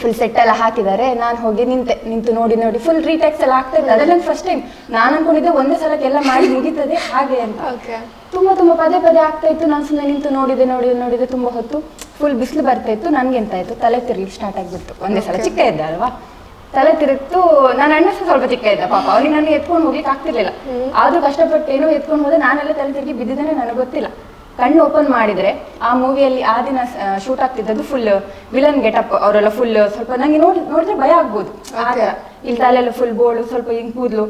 ಫುಲ್ ಸೆಟ್ ಎಲ್ಲ ಹಾಕಿದ್ದಾರೆ. ನಾನು ಹೋಗಿ ನಿಂತೆ ನಿಂತು ನೋಡಿ ನೋಡಿ ಫುಲ್ ರೀಟ್ಯಾಕ್ಸ್ ಎಲ್ಲ ಆಗ್ತಾ ಇತ್ತು ಅದೆಲ್ಲ ಫಸ್ಟ್ ಟೈಮ್ ನಾನು ಅನ್ಕೊಂಡಿದ್ದೆ ಒಂದೇ ಸಲಕ್ಕೆಲ್ಲ ಮಾಡಿ ಮುಗೀತದೆ. ಹಾಗೆ ಅಂತ. ತುಂಬಾ ತುಂಬಾ ಪದೇ ಪದೇ ಆಗ್ತಾ ಇತ್ತು. ನಾನು ಸುಮ್ಮನೆ ನಿಂತು ನೋಡಿದೆ ನೋಡಿದೆ ನೋಡಿದೆ. ತುಂಬಾ ಹೊತ್ತು ಫುಲ್ ಬಿಸಿಲು ಬರ್ತಾ ಇತ್ತು. ನನ್ಗೆ ಎಂತ ಆಯ್ತು? ತಲೆ ತಿರುಗಿ ಸ್ಟಾರ್ಟ್ ಆಗ್ಬಿಡ್ತು. ಒಂದೇ ಸಲ ಚಿಕ್ಕ ಇದ್ದೆ ಅಲ್ವಾ? ತಲೆ ತಿರುಗ್ತು. ನನ್ನ ಅಣ್ಣ ಸಹ ಸ್ವಲ್ಪ ಚಿಕ್ಕ ಇದ್ದ ಪಾಪ. ಅವ್ರಿಗೆ ನನಗೆ ಎತ್ಕೊಂಡು ಹೋಗ್ಲಿಕ್ಕೆ ಆಗ್ತಿರ್ಲಿಲ್ಲ. ಆದ್ರೂ ಕಷ್ಟಪಟ್ಟು ಏನೋ ಎತ್ಕೊಂಡು ಹೋದ್ರೆ ನಾನೆಲ್ಲ ತಲೆ ತಿರುಗಿ ಬಿದ್ದಿದ್ದೇನೆ. ನನಗೆ ಗೊತ್ತಿಲ್ಲ. ಕಣ್ಣು ಓಪನ್ ಮಾಡಿದ್ರೆ ಆ ಮೂವಿಯಲ್ಲಿ ಆ ದಿನ ಶೂಟ್ ಆಗ್ತಿದ್ದದ್ದು ಫುಲ್ ವಿಲನ್ ಗೆಟಪ್ ಅವರೆಲ್ಲ ಫುಲ್ ಸ್ವಲ್ಪ ನಂಗೆ ನೋಡಿ ನೋಡಿದ್ರೆ ಭಯ ಆಗ್ಬೋದು. ಇಲ್ಲಿ ತಲೆಲ್ಲ ಫುಲ್ ಬೋಳು ಸ್ವಲ್ಪ ಹಿಂಗ್ ಕೂದ್ಲು.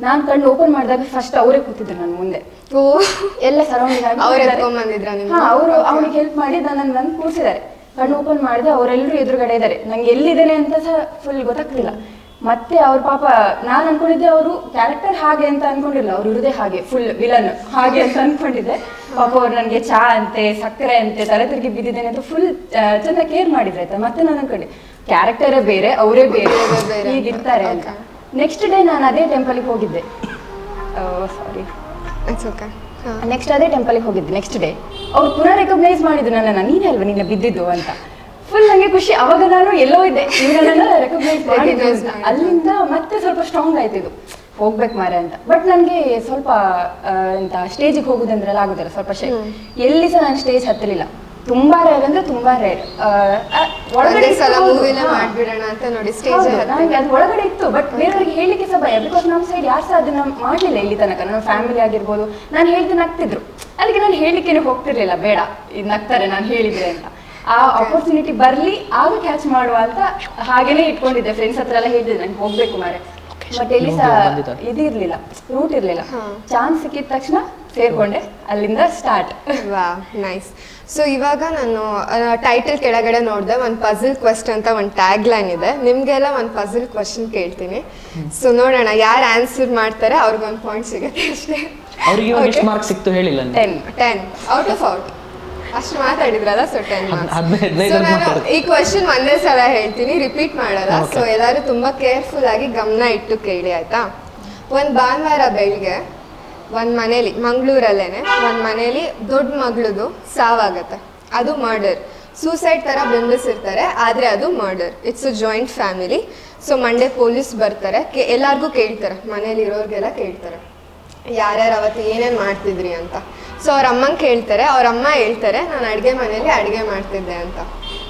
ನಾನು ಕಣ್ಣು ಓಪನ್ ಮಾಡಿದಾಗ ಫಸ್ಟ್ ಅವರೇ ಕೂತಿದ್ರು ನನ್ನ ಮುಂದೆ. ಓ. ಎಲ್ಲ ಸರೌಂಡಿಂಗ್ ಅವರು ಅವನಿಗೆ ಹೆಲ್ಪ್ ಮಾಡಿ ನನ್ನ ನನ್ನ ಕೂರಿಸಿದ್ದಾರೆ. ಕಣ್ಣು ಓಪನ್ ಮಾಡಿದೆ ಅವರೆಲ್ಲರೂ ಎದುರುಗಡೆ ಇದ್ದಾರೆ. ನಂಗೆ ಎಲ್ಲಿದ್ದೇನೆ ಅಂತ ಸಹ ಫುಲ್ ಗೊತ್ತಾಗ್ತಿಲ್ಲ. ಮತ್ತೆ ಅವ್ರ ಪಾಪ ನಾನು ಅನ್ಕೊಂಡಿದ್ದೆ ಅವರು ಕ್ಯಾರೆಕ್ಟರ್ ಹಾಗೆ ಅಂತ ಅನ್ಕೊಂಡಿಲ್ಲ ಅವ್ರು ಇರುದೇ ಹಾಗೆ ಫುಲ್ ವಿಲನ್ ಹಾಗೆ ಅಂತ ಅನ್ಕೊಂಡಿದ್ದೆ. ಪಾಪ ಅವ್ರು ನನಗೆ ಚಾ ಅಂತೆ ಸಕ್ಕರೆ ಅಂತೆ ತಲೆ ತಿರುಗಿ ಬಿದ್ದಿದ್ದೇನೆ ಅಂತ ಫುಲ್ ಚೆಂದ ಕೇರ್ ಮಾಡಿದ್ರೆ ಆಯ್ತಾ? ಮತ್ತೆ ನಾನು ಅನ್ಕೊಂಡೆ ಕ್ಯಾರೆಕ್ಟರೇ ಬೇರೆ ಅವರೇ ಬೇರೆ. ಹೀಗಿರ್ತಾರೆ ಅಂತ. ನೆಕ್ಸ್ಟ್ ಡೇ ನಾನು ಅದೇ ಟೆಂಪಲ್ಗೆ ಹೋಗಿದ್ದೆ. ಸಾರಿ ನೆಕ್ಸ್ಟ್ ಅದೇ ಟೆಂಪಲ್ಗೆ ಹೋಗಿದ್ದೆ ನೆಕ್ಸ್ಟ್ ಡೇ ಅವ್ರು ಪುನಃ ರೆಕಗ್ನೈಸ್ ಮಾಡಿದ್ರು ನನ್ನ ನೀನೇ ಅಲ್ವಾ ನಿನ್ನ ಬಿದ್ದಿದ್ದು ಅಂತ. ಫುಲ್ ನಂಗೆ ಖುಷಿ. ಅವಾಗ ನಾನು ಎಲ್ಲೋ ಇದ್ದೆ. ಇವ್ರನ್ನೆಲ್ಲ ರೆಕಗ್ನೈಸ್. ಅಲ್ಲಿಂದ ಮತ್ತೆ ಸ್ವಲ್ಪ ಸ್ಟ್ರಾಂಗ್ ಆಯ್ತು ಇದು. ಹೋಗ್ಬೇಕು ಮಾರೆ ಅಂತ. ಬಟ್ ನನಗೆ ಸ್ವಲ್ಪ ಎಂತ ಸ್ಟೇಜಿಗೆ ಹೋಗುದಂದ್ರೆಲ್ಲ ಆಗುದಿಲ್ಲ ಸ್ವಲ್ಪ ಶೇ. ಎಲ್ಲಿ ಸಹ ನಾನು ಸ್ಟೇಜ್ ಹತ್ತಲಿಲ್ಲ ತುಂಬಾ ರೇರ್ ಅಂದ್ರೆ ತುಂಬಾ ರೇರ್ ಒಂದೇ ಸಲ ಮೂವಿನ ಮಾಡ್ಬಿಡೋಣ ಅಂತ ನೋಡಿ ಸ್ಟೇಜ್ ನನಗೆ ಅದು ಒಳಗಡೆ ಇತ್ತು. ಬಟ್ ಬೇರೆಯವ್ರಿಗೆ ಹೇಳಲಿಕ್ಕೆ ಸಹ ಭಯ. ಬಿಕಾಸ್ ನಮ್ಮ ಸೈಡ್ ಯಾರು ಸಹ ಅದನ್ನ ಮಾಡ್ಲಿಲ್ಲ ಇಲ್ಲಿ ತನಕ. ನಮ್ಮ ಫ್ಯಾಮಿಲಿ ಆಗಿರ್ಬೋದು. ನಾನು ಹೇಳ್ತೀನಿ ನಗ್ತಿದ್ರು. ಅದಕ್ಕೆ ನಾನು ಹೇಳಲಿಕ್ಕೇನೆ ಹೋಗ್ತಿರ್ಲಿಲ್ಲ. ಬೇಡ. ಇದು ನಗ್ತಾರೆ ನಾನು ಹೇಳಿದ್ರೆ ಅಂತ. ಆ ಅಪರ್ಚುನಿಟಿ ಬರ್ಲಿ ಆಗ ಕ್ಯಾಚ್ ಮಾಡುವ ಅಂತ ಹಾಗೇನೆ ಇಟ್ಕೊಂಡಿದ್ದೆ. ಫ್ರೆಂಡ್ಸ್ ಹತ್ರ ಎಲ್ಲ ಹೇಳಿದ್ದೆ ನಂಗೆ ಹೋಗ್ಬೇಕು ಮಾರೆ. ಬಟ್ ಎಲ್ಲಿ ಸಹ ಬಂದಿದ್ದಾರೆ. ಇದು ಇರ್ಲಿಲ್ಲ ರೂಟ್ ಇರ್ಲಿಲ್ಲ. ಚಾನ್ಸ್ ಸಿಕ್ಕಿದ ತಕ್ಷಣ ಸೇರ್ಕೊಂಡೆ ಅಲ್ಲಿಂದ ಸ್ಟಾರ್ಟ್ ವಾ ನೈಸ್ ಸೊ ಇವಾಗ ನಾನು ಟೈಟಲ್ ಕೆಳಗಡೆ ನೋಡಿದೆ ಒಂದು ಪಜಲ್ ಕ್ವೆಸ್ಟ್ ಅಂತ ಒಂದು ಟ್ಯಾಗ್ ಲೈನ್ ಇದೆ. ನಿಮಗೆಲ್ಲ ಒಂದು ಪಜಲ್ ಕ್ವಶನ್ ಕೇಳ್ತೀನಿ. ಸೊ ನೋಡೋಣ ಯಾರು ಆನ್ಸರ್ ಮಾಡ್ತಾರೆ? ಅವ್ರಿಗೊಂದು ಪಾಯಿಂಟ್ ಸಿಗುತ್ತೆ ಅಷ್ಟೇ. ಅವ್ರಿಗೆ ಎಷ್ಟು ಮಾರ್ಕ್ ಸಿಕ್ತು ಹೇಳಿಲ್ಲ ನೀವು. Ten ten out of out ಅಷ್ಟು ಮಾತಾಡಿದ್ರಲ್ಲ ಸೊ ಟೆನ್ ಹದ್ನೈದು ಅಂತ ಮಾತಾಡಿದ್ರು. ಈ ಕ್ವಶನ್ ಒಂದೇ ಸಲ ಹೇಳ್ತೀನಿ ರಿಪೀಟ್ ಮಾಡಲ್ಲ ಸೊ ಎಲ್ಲರೂ ತುಂಬಾ ಕೇರ್ಫುಲ್ ಆಗಿ ಗಮನ ಇಟ್ಟು ಕೇಳಿ ಆಯ್ತಾ? ಒಂದು ಭಾನುವಾರ ಬೆಳಿಗ್ಗೆ ಒಂದು ಮನೇಲಿ ಮಂಗಳೂರಲ್ಲೇನೆ ಒಂದು ಮನೇಲಿ ದೊಡ್ಡ ಮಗಳದು ಸಾವಾಗತ್ತೆ. ಅದು ಮರ್ಡರ್ ಸೂಸೈಡ್ ಥರ ಬಿಂಬಿಸಿರ್ತಾರೆ ಆದರೆ ಅದು murder it's a joint family so Monday police ಬರ್ತಾರೆ ಕೆ ಎಲ್ಲರಿಗೂ ಕೇಳ್ತಾರೆ ಮನೇಲಿ ಇರೋರ್ಗೆಲ್ಲ ಕೇಳ್ತಾರೆ. ಯಾರ್ಯಾರು ಅವತ್ತು ಏನೇನು ಮಾಡ್ತಿದ್ರಿ ಅಂತ. ಸೊ ಅವ್ರ ಅಮ್ಮಂಗೆ ಕೇಳ್ತಾರೆ ಅವ್ರ ಅಮ್ಮ ಹೇಳ್ತಾರೆ ನಾನು ಅಡುಗೆ ಮನೇಲಿ ಅಡುಗೆ ಮಾಡ್ತಿದ್ದೆ ಅಂತ.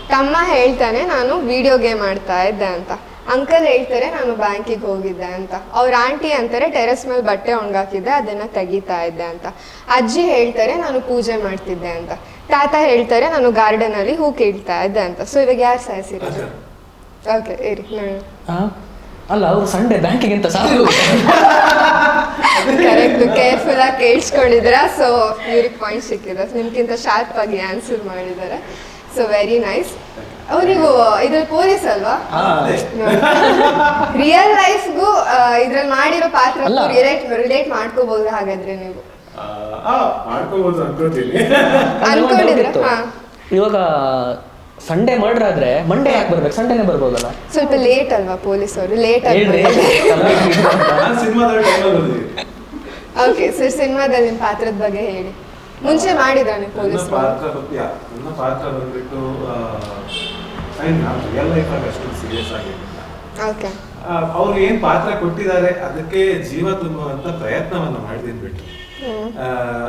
ತಮ್ಮ ಹೇಳ್ತಾನೆ ನಾನು ವಿಡಿಯೋ ಗೇಮ್ ಆಡ್ತಾ ಇದ್ದೆ ಅಂತ. ಅಂಕಲ್ ಹೇಳ್ತಾರೆ ನಾನು ಬ್ಯಾಂಕಿಗೆ ಹೋಗಿದ್ದೆ ಅಂತ. ಅವ್ರ ಆಂಟಿ ಅಂತಾರೆ ಟೆರೆಸ್ ಮೇಲೆ ಬಟ್ಟೆ ಒಣಗಾಕಿದ್ದೆ ಅದನ್ನು ತೆಗಿತಾ ಇದ್ದೆ ಅಂತ. ಅಜ್ಜಿ ಹೇಳ್ತಾರೆ ನಾನು ಪೂಜೆ ಮಾಡ್ತಿದ್ದೆ ಅಂತ. ತಾತ ಹೇಳ್ತಾರೆ ನಾನು ಗಾರ್ಡನಲ್ಲಿ ಹೂ ಕೀಳ್ತಾ ಇದ್ದೆ ಅಂತ. ಸೊ ಇವಾಗ ಯಾರು ಸಾಯಿಸಿರೋದು? ಓಕೆ ಇರಿ? ಅಲ್ಲ ಅವ್ರು ಸಂಡೆ ಬ್ಯಾಂಕಿಗೆ ಅಂತ ಸಾಕು. ಕರೆಕ್ಟ್ ಕೇರ್ಫುಲ್ ಆಗಿ ಕೇಳಿಸ್ಕೊಂಡಿದ್ರ ಸೊ ಇವ್ರಿಗೆ ಪಾಯಿಂಟ್ ಸಿಕ್ಕಿದೆ. ನಿಮ್ಗಿಂತ ಶಾರ್ಪ್ ಆಗಿ ಆನ್ಸರ್ ಮಾಡಿದ್ದಾರೆ. ಸೊ ವೆರಿ ನೈಸ್ ಅವ್ರು ನೀವು ಇದ್ರಲ್ಲಿ ಪೊಲೀಸ್ ಅಲ್ವಾ? ರಿಯಲ್ ಲೈಫ್ಗೂ ಇದ್ರಲ್ಲಿ ಮಾಡಿರೋ ಪಾತ್ರ. ರಿಲೇಟ್ ರಿಲೇಟ್ ಮಾಡ್ಕೋಬಹುದು ಹಾಗಾದ್ರೆ ನೀವು. ಅನ್ಕೊಂಡಿದ್ರ ಹಾ. ಇವಾಗ ಸಂಡೇ ಮರ್ಡರ್ ಆದ್ರೆ ಮಂಡೇ ಯಾಕೆ ಬರ್ಬೇಕು? ಸಂಡೇನೆ ಬರ್ಬೋದಲ್ಲ? ಸ್ವಲ್ಪ ಲೇಟ್ ಅಲ್ವಾ ಪೊಲೀಸ್ ಅವರು ಲೇಟ್ ಹೇಳ್ರಿ. ಬಂದಿದ್ದೀನಿ. ಓಕೆ ಸರ್ ಸಿನಿಮಾದಲ್ಲಿ ನಿಮ್ಮ ಪಾತ್ರದ ಬಗ್ಗೆ ಹೇಳಿ. ಮುಂಚೆ ಮಾಡಿದಾನೆ ಪೊಲೀಸ್ ಪಾತ್ರ ಬಂದು- ಯಾ, ನನ್ನ ಪಾತ್ರ ಬಂದ್ಬಿಟ್ಟು ರಿಯಲ್ ಲೈಫಾಗಿ ಅಷ್ಟು ಸೀರಿಯಸ್ ಆಗಿರಲಿಲ್ಲ ಓಕೆ ಅವ್ರು ಏನ್ ಪಾತ್ರ ಕೊಟ್ಟಿದ್ದಾರೆ ಅದಕ್ಕೆ ಜೀವ ತುಂಬುವಂತ ಪ್ರಯತ್ನವನ್ನ ಮಾಡಿದ್ದೀನಿ ಬಿಟ್ಟು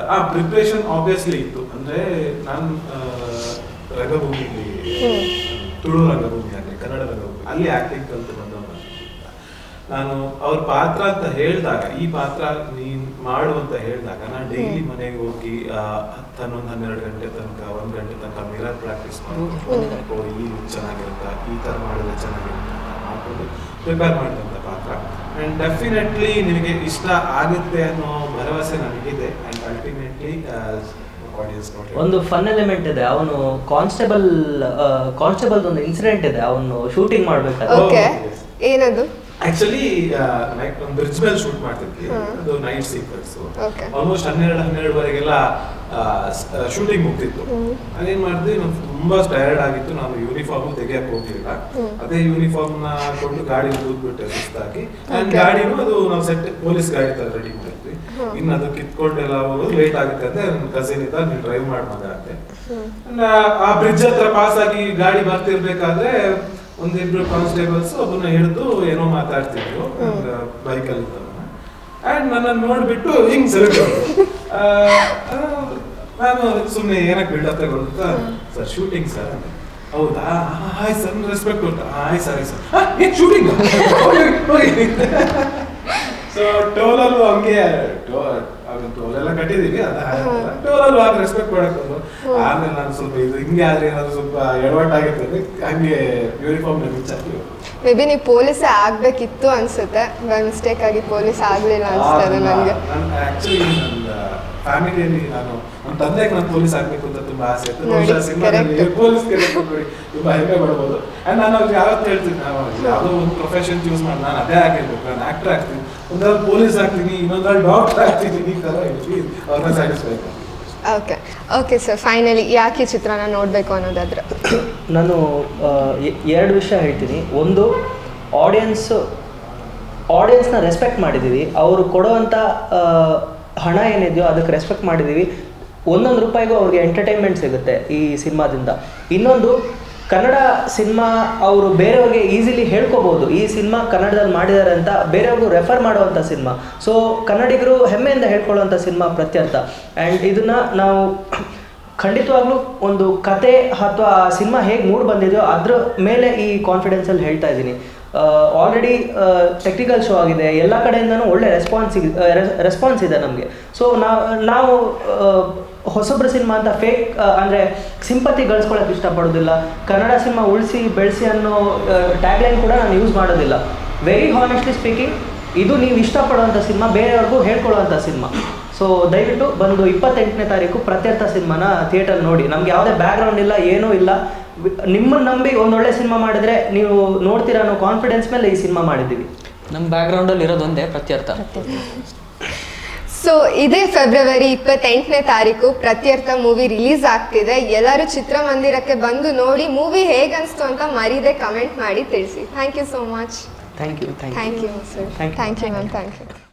ಆ ಪ್ರಿಪ್ರೇಷನ್ ಆಬ್ವಿಯಸ್ಲಿ ಇತ್ತು. ಅಂದ್ರೆ ನಾನು ರಂಗಭೂಮಿಲಿ ತುಳು ರಂಗಭೂಮಿ ಆಗಲಿ ಕನ್ನಡ ರಂಗಭೂಮಿ ಅಲ್ಲಿ ಆಕ್ಟಿಂಗ್ ಕಲ್ತು ಬಂದವನು ನಾನು. ಅವ್ರ ಪಾತ್ರ ಅಂತ ಹೇಳಿದಾಗ ಈ ಪಾತ್ರ ನೀನ್ ಮಾಡು ಅಂತ ಹೇಳಿದಾಗ ನಾನು ಡೈಲಿ ಮನೆಗೆ ಹೋಗಿ ಹನ್ನೊಂದು ಹನ್ನೆರಡು ಗಂಟೆ ತನಕ ಒಂದ್ ಗಂಟೆ ತನಕ ಮಿರರ್ ಪ್ರಾಕ್ಟೀಸ್ ಮಾಡ್ಕೊಂಡು ಓ ಈ ಚೆನ್ನಾಗಿರುತ್ತಾ? ಈ ತರ ಮಾಡಿದ್ರೆ ಚೆನ್ನಾಗಿರುತ್ತೆ? ಮಾಡ್ಕೊಂಡು ಪ್ರಿಪೇರ್ ಮಾಡಿದಂತ ಪಾತ್ರ. ಅಂಡ್ ಡೆಫಿನೆಟ್ಲಿ ನಿಮಗೆ ಇಷ್ಟ ಆಗುತ್ತೆ ಅನ್ನೋ ಭರವಸೆ ನನಗಿದೆ. ಅಂಡ್ ಅಲ್ಟಿಮೇಟ್ಲಿ ಒಂದು ಫನ್ ಎಲಿಮೆಂಟ್ ಇದೆ. ಅವನು ಕಾನ್ಸ್ಟೇಬಲ್ ಕಾನ್ಸ್ಟೇಬಲ್ ಒಂದು ಇನ್ಸಿಡೆಂಟ್ ಇದೆ. ಅವನು ಶೂಟಿಂಗ್ ಮಾಡ್ಬೇಕಾದ್ರೆ. Oh, ಓಕೆ ಏನದು? ಆಕ್ಚುಲಿ ಲೈಕ್ ಒಂದು ಬ್ರಿಡ್ಜ್ ಮೇಲೆ ಶೂಟ್ ಮಾಡ್ತಿದ್ವಿ. ಅದು ನೈಟ್ ಸೀಕ್ವೆನ್ಸ್ Okay. ಆಲ್ಮೋಸ್ಟ್ ಹನ್ನೆರಡು ಹನ್ನೆರಡುವರೆಗೆಲ್ಲ ಶೂಟಿಂಗ್ ಮುಗ್ತಿತ್ತು ಅದೇನ್ ಮಾಡಿದ್ವಿ ನಮ್ಗೆ ತುಂಬಾ ಟಯರ್ಡ್ ಆಗಿತ್ತು. ನಾನು ಯೂನಿಫಾರ್ಮ್ ತೆಗಿಯಕ್ ಹೋಗ್ಲಿಲ್ಲ. ಅದೇ ಯೂನಿಫಾರ್ಮ್ನ ಕೊಟ್ಟು ಗಾಡಿ ಕೂತ್ಬಿಟ್ಟೆ ಸುಸ್ತಾಗಿ Okay. ಗಾಡಿನೂ ಅದು ನಾವು ಸೆಟ್ ಪೊಲೀಸ್ ಗಾಡಿ ತರ ರೆಡಿ ಮಾಡಿದ್ವಿ ಇನ್ನು ಅದು ಕಿತ್ಕೊಂಡೆಲ್ಲ ಅವರು ಲೇಟ್ ಆಗುತ್ತೆ ಅಂತ ನನ್ನ ಕಸಿನ್ ಇದ್ದ ನೀನು ಡ್ರೈವ್ ಮಾಡ್ ಮಗ ಅಂತೆ. ಆ- ಬ್ರಿಡ್ಜ್ ಹತ್ರ ಪಾಸ್ ಆಗಿ ಗಾಡಿ ಬರ್ತಿರ್ಬೇಕಾದ್ರೆ ಒಂದಿಬ್ರು ಕಾನ್ಸ್ಟೇಬಲ್ಸ್ ಅದನ್ನ ಹಿಡಿದು ಏನೋ ಮಾತಾಡ್ತಿದ್ರು ಬೈಕಲ್ಲಿ ಅಂಡ್ ನನ್ನ ನೋಡ್ಬಿಟ್ಟು ಹಿಂಗ್ ಸೆಲೆಕ್ಟ್ ನಾನು ಸುಮ್ಮನೆ ಏನಕ್ಕೆ ಬಿಲ್ಡಪ್ ತಗೊಳ್ತಾ ಸರ್ ಶೂಟಿಂಗ್ ಸರ್ ಹೌದಾ? ಹಾಯ್ ಸರ್ ರೆಸ್ಪೆಕ್ಟ್ ಕೊಡ್ತಾ ಹಾಯ್ ಸರಿ ಸರ್ ಏನ್ ಶೂಟಿಂಗ್ ಸೊ ಟೋಲಲ್ಲೂ ಹಂಗೆ ಟೋಲ್ ಎಲ್ಲ ಕಟ್ಟಿದೀವಿ ಅದ ಟೋಲಲ್ಲೂ ಆಗ ರೆಸ್ಪೆಕ್ಟ್ ಮಾಡಕ್ ಬಂದು ಆಮೇಲೆ ನಾನು ಸ್ವಲ್ಪ ಇದು ಹಿಂಗೆ ಆದ್ರೆ ಏನಾದ್ರು ಸ್ವಲ್ಪ ಎಡವಟ್ಟಾಗಿರ್ತದೆ ಹಂಗೆ ಯೂನಿಫಾರ್ಮ್ ಮಿಂಚಾಕಿ ಮೇ ಬಿ ನೀವು ಪೊಲೀಸೇ ಆಗ್ಬೇಕಿತ್ತು ಅನ್ಸುತ್ತೆ ಬೈ ಮಿಸ್ಟೇಕ್ ಆಗಿ ಪೊಲೀಸ್ ಆಗ್ಲಿಲ್ಲ ಅನ್ಸ್ತದೆ ನನಗೆ ಫ್ಯಾಮಿಲಿಯಲ್ಲಿ ನಾನು ನಮ್ಮ ತಂದೆಗೆ ನಾನು ಪೊಲೀಸ್ ಆಗ್ಬೇಕು ಅಂತ ತುಂಬಾ ಆಸೆ ಇತ್ತು. ಬಹುಶಃ ಸಿನಿಮಾದಲ್ಲಿ. ಪೊಲೀಸ್ ನೋಡಿ ತುಂಬಾ ಹೆಮ್ಮೆ ಪಡ್ಬೋದು. ಅಂಡ್ ನಾನು ಅವ್ರಿಗೆ ಯಾವತ್ತು ಹೇಳ್ತೀನಿ ನಾವು ಯಾವುದೋ ಒಂದು ಪ್ರೊಫೆಷನ್ ಚೂಸ್ ಮಾಡಿ ನಾನು ಅದೇ ಆಗಿರ್ಬೇಕು ನಾನು ಆಕ್ಟರ್ ಆಗ್ತೀನಿ. ಒಂದ್ರಲ್ಲಿ ಪೊಲೀಸ್ ಆಗ್ತೀನಿ ಇನ್ನೊಂದ್ರಲ್ಲಿ ಡಾಕ್ಟರ್ ಆಗ್ತೀನಿ ಈ ಥರ ಅವ್ರನ್ನ satisfy okay okay sir finally ಯಾಕೆ ಚಿತ್ರನ ನೋಡಬೇಕು ಅನ್ನೋದಾದ್ರೆ? ನಾನು ಎರಡು ವಿಷಯ ಹೇಳ್ತೀನಿ. ಒಂದು ಆಡಿಯನ್ಸ್ ಆಡಿಯನ್ಸ್ನ ರೆಸ್ಪೆಕ್ಟ್ ಮಾಡಿದ್ದೀವಿ. ಅವರು ಕೊಡುವಂಥ ಹಣ ಏನಿದೆಯೋ ಅದಕ್ಕೆ ರೆಸ್ಪೆಕ್ಟ್ ಮಾಡಿದ್ದೀವಿ. ಒಂದೊಂದು ರೂಪಾಯಿಗೂ ಅವ್ರಿಗೆ ಎಂಟರ್ಟೈನ್ಮೆಂಟ್ ಸಿಗುತ್ತೆ ಈ ಸಿನಿಮಾದಿಂದ. ಇನ್ನೊಂದು ಕನ್ನಡ ಸಿನಿಮಾ ಅವರು ಬೇರೆಯವ್ರಿಗೆ ಈಸಿಲಿ ಹೇಳ್ಕೋಬಹುದು ಈ ಸಿನಿಮಾ ಕನ್ನಡದಲ್ಲಿ ಮಾಡಿದ್ದಾರೆ ಅಂತ ಬೇರೆಯವ್ರಿಗೂ ರೆಫರ್ ಮಾಡುವಂಥ ಸಿನಿಮಾ. ಸೊ ಕನ್ನಡಿಗರು ಹೆಮ್ಮೆಯಿಂದ ಹೇಳ್ಕೊಳ್ಳುವಂಥ ಸಿನಿಮಾ ಪ್ರತ್ಯರ್ಥ. ಆ್ಯಂಡ್ ಇದನ್ನು ನಾವು ಖಂಡಿತವಾಗ್ಲೂ ಒಂದು ಕತೆ ಅಥವಾ ಆ ಸಿನಿಮಾ ಹೇಗೆ ಮೂಡ್ ಬಂದಿದೆಯೋ ಅದ್ರ ಮೇಲೆ ಈ ಕಾನ್ಫಿಡೆನ್ಸಲ್ಲಿ ಹೇಳ್ತಾ ಇದ್ದೀನಿ. ಆಲ್ರೆಡಿ ಟೆಕ್ನಿಕಲ್ ಶೋ ಆಗಿದೆ. ಎಲ್ಲ ಕಡೆಯಿಂದನೂ ಒಳ್ಳೆ ರೆಸ್ಪಾನ್ಸ್ ರೆಸ್ಪಾನ್ಸ್ ಇದೆ ನಮಗೆ. ಸೊ ನಾವು ನಾವು ಹೊಸಬ್ರ ಸಿನಿಮಾ ಅಂತ ಫೇಕ್ ಅಂದರೆ ಸಿಂಪತಿ ಗಳಿಸ್ಕೊಳ್ಳೋಕೆ ಇಷ್ಟಪಡೋದಿಲ್ಲ. ಕನ್ನಡ ಸಿನಿಮಾ ಉಳಿಸಿ ಬೆಳೆಸಿ ಅನ್ನೋ ಟ್ಯಾಗ್ಲೈನ್ ಕೂಡ ನಾನು ಯೂಸ್ ಮಾಡೋದಿಲ್ಲ. ವೆರಿ ಹಾನೆಸ್ಟ್ಲಿ ಸ್ಪೀಕಿಂಗ್ ಇದು ನೀವು ಇಷ್ಟಪಡುವಂಥ ಸಿನಿಮಾ ಬೇರೆಯವ್ರಿಗೂ ಹೇಳ್ಕೊಳ್ಳುವಂಥ ಸಿನಿಮಾ. ಸೊ ದಯವಿಟ್ಟು ಬಂದು ಇಪ್ಪತ್ತೆಂಟನೇ ತಾರೀಕು ಪ್ರತ್ಯರ್ಥ ಸಿನಿಮಾನ ಥಿಯೇಟರ್ ನೋಡಿ. ನಮ್ಗೆ ಯಾವುದೇ ಬ್ಯಾಕ್ಗ್ರೌಂಡ್ ಇಲ್ಲ ಏನೂ ಇಲ್ಲ. ನಿಮ್ಮನ್ನು ನಂಬಿ ಒಂದೊಳ್ಳೆ ಸಿನಿಮಾ ಮಾಡಿದ್ರೆ ನೀವು ನೋಡ್ತೀರಾ ಅನ್ನೋ ಕಾನ್ಫಿಡೆನ್ಸ್ ಮೇಲೆ ಈ ಸಿನಿಮಾ ಮಾಡಿದ್ದೀವಿ. ನಮ್ಮ ಬ್ಯಾಕ್ಗ್ರೌಂಡಲ್ಲಿ ಇರೋದೊಂದೇ ಪ್ರತ್ಯರ್ಥ. ಸೊ ಇದೇ ಫೆಬ್ರವರಿ ಇಪ್ಪತ್ತೆಂಟನೇ ತಾರೀಕು ಪ್ರತ್ಯರ್ಥ ಮೂವಿ ರಿಲೀಸ್ ಆಗ್ತಿದೆ. ಎಲ್ಲರೂ ಚಿತ್ರಮಂದಿರಕ್ಕೆ ಬಂದು ನೋಡಿ ಮೂವಿ ಹೇಗನ್ಸ್ತು ಅಂತ ಮರೀದೆ ಕಮೆಂಟ್ ಮಾಡಿ ತಿಳಿಸಿ. Thank you so much thank you thank you thank you sir thank you ma'am thank you